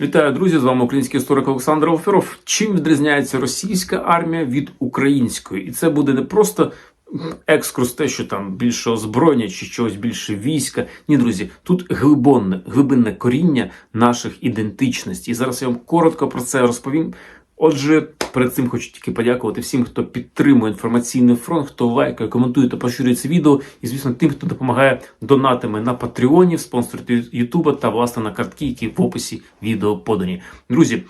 Вітаю, друзі! З вами український історик Олександр Оферов. Чим відрізняється російська армія від української? І це буде не просто екскурс, те, що там більше озброєння чи чогось більше війська. Ні, друзі, тут глибонне, глибинне коріння наших ідентичностей. І зараз я вам коротко про це розповім. Отже, перед цим хочу тільки подякувати всім, хто підтримує інформаційний фронт, хто лайкає, коментує та поширює це відео, і звісно, тим, хто допомагає донатами на Патреоні, спонсорити Ютуба та власне на картки, які в описі відео подані. Друзі,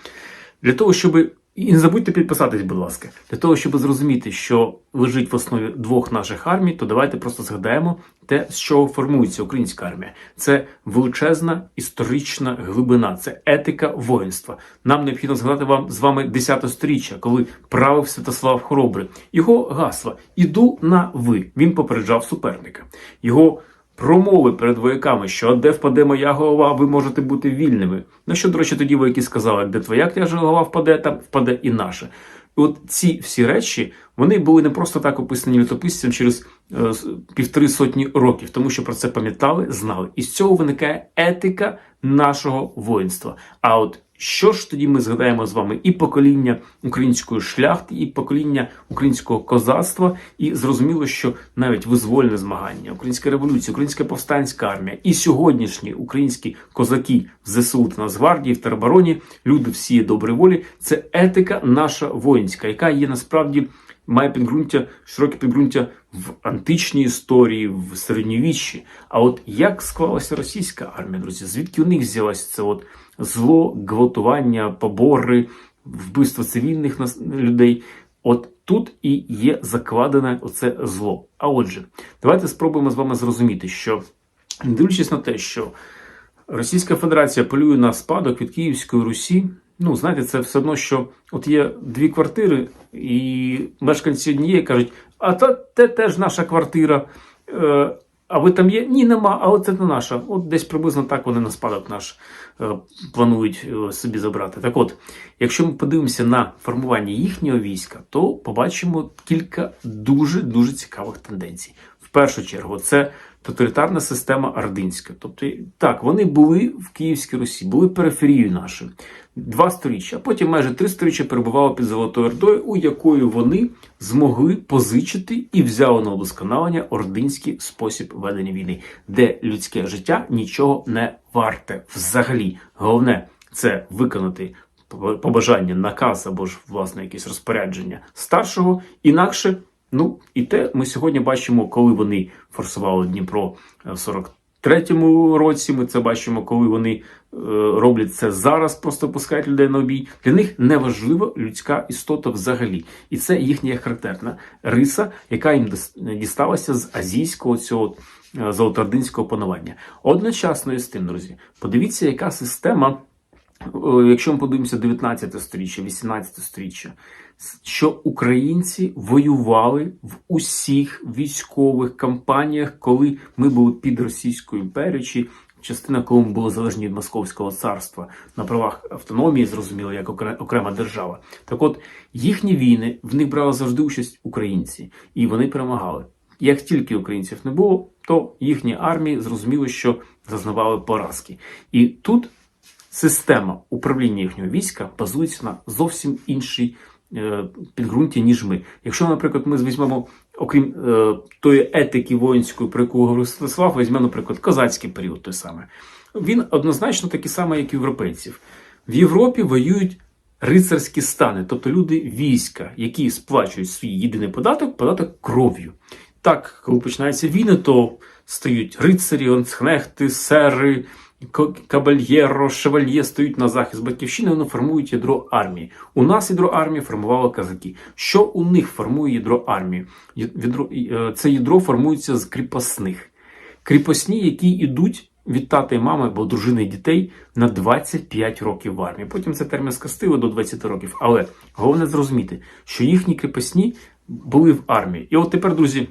для того, щоб і не забудьте підписатись, будь ласка, для того, щоб зрозуміти, що лежить в основі двох наших армій, то давайте просто згадаємо те, з чого формується українська армія. Це величезна історична глибина, це етика воїнства. Нам необхідно згадати вам з вами 10 сторіччя, коли правив Святослав Хоробрий. Його гасла іду на ви. Він попереджав суперника. Його Промови перед вояками, що де впаде моя голова, ви можете бути вільними. На що, до речі, тоді вояки сказали, де твоя княжа голова впаде, там впаде і наша. От ці всі речі вони були не просто так описані літописцям через е, півтори сотні років, тому що про це пам'ятали, знали. І з цього виникає етика нашого воїнства. А от що ж тоді ми згадаємо з вами і покоління української шляхти, і покоління українського козацтва, і зрозуміло, що навіть визвольне змагання, українська революція, українська повстанська армія і сьогоднішні українські козаки в ЗСУ та Нацгвардії, в теробороні, люди всі доброї волі, це етика наша воїнська, яка є насправді. Має підґрунтя, широке підґрунтя в античній історії, в середньовіччі. А от як склалася російська армія, друзі? Звідки у них взялося це от зло, гвалтування, побори, вбивство цивільних людей? От тут і є закладене оце зло. А отже, давайте спробуємо з вами зрозуміти, що не дивлячись на те, що Російська Федерація полює на спадок від Київської Русі. Ну, знаєте, це все одно, що от є дві квартири, і мешканці однієї кажуть, а те теж наша квартира. Е, а ви там є? Ні, нема, а це не наша. От десь приблизно так вони на спадок наш е, планують е, собі забрати. Так от, якщо ми подивимося на формування їхнього війська, то побачимо кілька дуже дуже цікавих тенденцій. В першу чергу, це тоталітарна система Ординська. Тобто, так, вони були в Київській Русі, були периферією нашою. Два сторіччя, а потім майже три сторіччя перебували під Золотою Ордою, у якої вони змогли позичити і взяли на удосконалення ординський спосіб ведення війни, де людське життя нічого не варте взагалі. Головне це виконати побажання, наказ або ж власне якесь розпорядження старшого, інакше. Ну і те ми сьогодні бачимо, коли вони форсували Дніпро в 43-му році. Ми це бачимо, коли вони е, роблять це зараз, просто пускають людей на обій. Для них не важлива людська істота взагалі, і це їхня характерна риса, яка їм дісталася з азійського цього е, золотоординського панування. Одночасно із тим, друзі, подивіться, яка система. Якщо ми подивимося 19 сторіччя, 18 сторіччя, що українці воювали в усіх військових кампаніях, коли ми були під Російською імперією, чи частина, коли ми були залежні від Московського царства на правах автономії, зрозуміло, як окрема держава. Так от їхні війни в них брали завжди участь українці, і вони перемагали. Як тільки українців не було, то їхні армії зрозуміло, що зазнавали поразки. І тут система управління їхнього війська базується на зовсім іншій е, підґрунті, ніж ми. Якщо, наприклад, ми візьмемо, окрім е, тої етики воїнської, про яку говорив Святослав, візьмемо, наприклад, козацький період той самий. Він однозначно такий самий, як і європейців. В Європі воюють рицарські стани, тобто люди війська, які сплачують свій єдиний податок, податок кров'ю. Так, коли починаються війни, то стають рицарі, ланцхнехти, сери. Кабальєро, шевальє стоють на захист батьківщини, вони формують ядро армії. У нас ядро армії формували казаки. Що у них формує ядро армії? Е, це ядро формується з кріпосних. Кріпосні, які йдуть від тата і мами або дружини і дітей на 25 років в армії. Потім це термін скастили до 20 років. Але головне зрозуміти, що їхні кріпосні були в армії. І от тепер, друзі.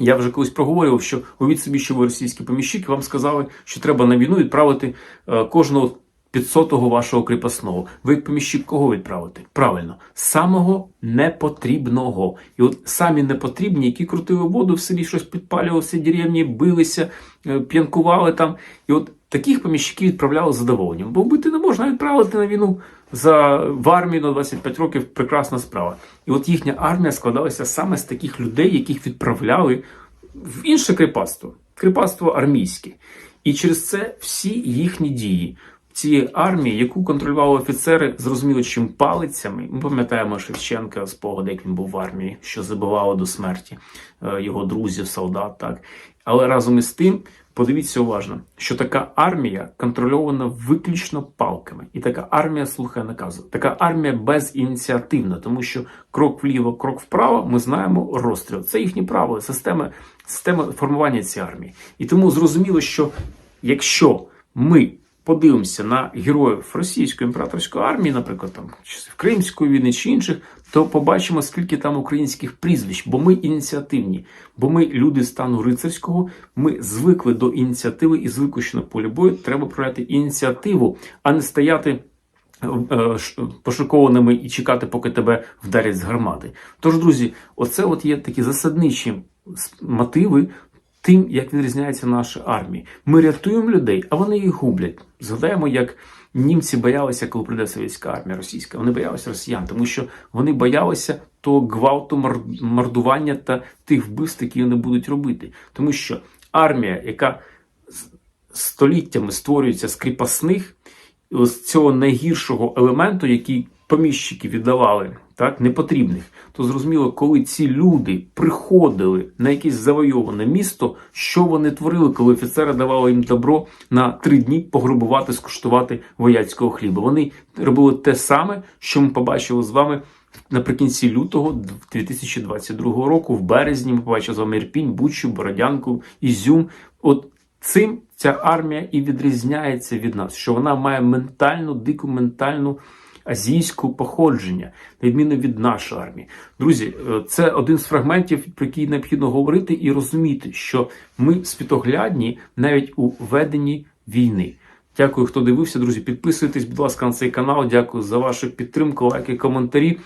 Я вже колись проговорював, що уявіть собі, що ви російські поміщики вам сказали, що треба на війну відправити е, кожного 500-го вашого кріпосного. Ви поміщик кого відправите? Правильно, самого непотрібного. І от самі непотрібні, які крутили воду в селі, щось підпалювали всі деревні, билися, е, п'янкували там. І от таких поміщиків відправляли з задоволенням. Бо вбити не можна відправити на війну за в армію на 25 років прекрасна справа. І от їхня армія складалася саме з таких людей, яких відправляли в інше кріпацтво, кріпацтво армійське. І через це всі їхні дії цієї армії, яку контролювали офіцери, зрозуміло, чим палицями. Ми пам'ятаємо Шевченка спогади, як він був в армії, що забивало до смерті е, його друзів, солдат. Так але разом із тим. Подивіться уважно, що така армія контрольована виключно палками, і така армія слухає наказу. Така армія безініціативна, тому що крок вліво, крок вправо, ми знаємо розстріл. Це їхні правила, система, система формування цієї армії. І тому зрозуміло, що якщо ми подивимося на героїв російської імператорської армії, наприклад, там часів Кримської війни чи інших, то побачимо, скільки там українських прізвищ, бо ми ініціативні, бо ми люди стану рицарського, ми звикли до ініціативи і звикли, що на полі бою треба проявляти ініціативу, а не стояти. е, Пошукованими і чекати, поки тебе вдарять з гармати. Тож, друзі, оце от є такі засадничі мотиви тим, як відрізняється наша армія. Ми рятуємо людей, а вони їх гублять. Згадаємо, як німці боялися, коли прийде совєтська армія російська. Вони боялися росіян, тому що вони боялися того гвалту, мор- мордування та тих вбивств, які вони будуть робити. Тому що армія, яка століттями створюється з кріпосних, з цього найгіршого елементу, який поміщики віддавали, так, непотрібних, то зрозуміло, коли ці люди приходили на якесь завойоване місто, що вони творили, коли офіцери давали їм добро на три дні пограбувати, скуштувати вояцького хліба. Вони робили те саме, що ми побачили з вами наприкінці лютого 2022 року, в березні ми побачили з вами Ірпінь, Бучу, Бородянку, Ізюм. От цим ця армія і відрізняється від нас, що вона має ментальну, дику ментальну азійську походження, на відміну від нашої армії. Друзі, е, це один з фрагментів, про який необхідно говорити і розуміти, що ми світоглядні навіть у веденні війни. Дякую, хто дивився, друзі. Підписуйтесь, будь ласка, на цей канал. Дякую за вашу підтримку, лайки, коментарі,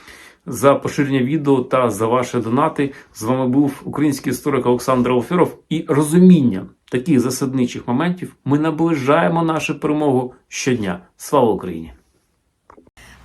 за поширення відео та за ваші донати. З вами був український історик Олександр Алферов. І розуміння таких засадничих моментів ми наближаємо нашу перемогу щодня. Слава Україні!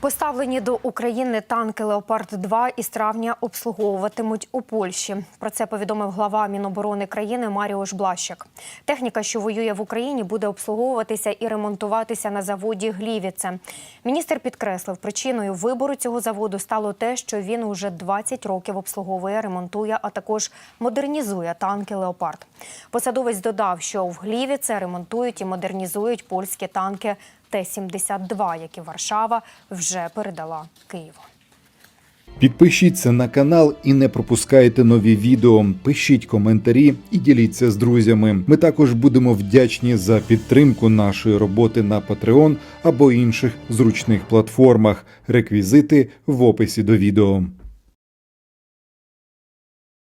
Поставлені до України танки Леопард 2 із травня обслуговуватимуть у Польщі. Про це повідомив глава Міноборони країни Маріуш Блащак. Техніка, що воює в Україні, буде обслуговуватися і ремонтуватися на заводі Глівіце. Міністр підкреслив, причиною вибору цього заводу стало те, що він уже 20 років обслуговує, ремонтує, а також модернізує танки Леопард. Посадовець додав, що в Глівіце ремонтують і модернізують польські танки Т-72, які Варшава вже передала Києву. Підпишіться на канал і не пропускайте нові відео. Пишіть коментарі і діліться з друзями. Ми також будемо вдячні за підтримку нашої роботи на Patreon або інших зручних платформах. Реквізити в описі до відео.